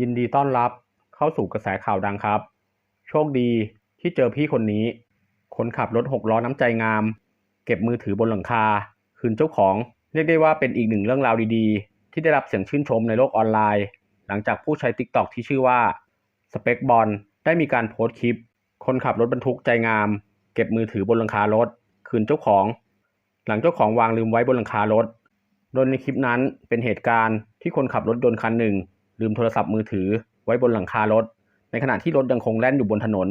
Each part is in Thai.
ยินดีต้อนรับเข้าสู่กระแสข่าวดังครับ โชคดีที่เจอพี่คนนี้ คนขับรถหกล้อน้ำใจงาม เก็บมือถือบนหลังคา คืนเจ้าของ เรียกได้ว่าเป็นอีกหนึ่งเรื่องราวดีๆ ที่ได้รับเสียงชื่นชมในโลกออนไลน์ หลังจากผู้ใช้ TikTok ที่ชื่อว่าสเปกบอลได้มีการโพสต์คลิป คนขับรถบรรทุกใจงาม เก็บมือถือบนหลังคารถ คืนเจ้าของ หลังเจ้าของวางลืมไว้บนหลังคารถ โดยในคลิปนั้นเป็นเหตุการณ์ที่คนขับรถยนต์คันหนึ่ง ลืมโทรศัพท์มือถือไว้บนหลังคารถ ในขณะที่รถยังคงแล่นอยู่บนถนน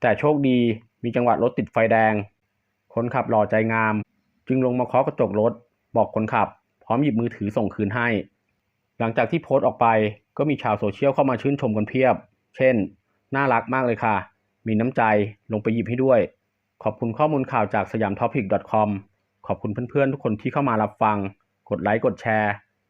แต่โชคดีมีจังหวะรถติดไฟแดง คนขับหล่อใจงาม จึงลงมาเคาะกระจกรถ บอกคนขับ พร้อมหยิบมือถือส่งคืนให้ หลังจากที่โพสต์ออกไปก็มีชาวโซเชียลเข้ามาชื่นชมกันเพียบ เช่น น่ารักมากเลยค่ะ มีน้ำใจลงไปหยิบให้ด้วย ขอบคุณข้อมูลข่าวจากสยามท็อปิก .com ขอบคุณเพื่อนๆทุกคนที่เข้ามารับฟัง กดไลค์กดแชร์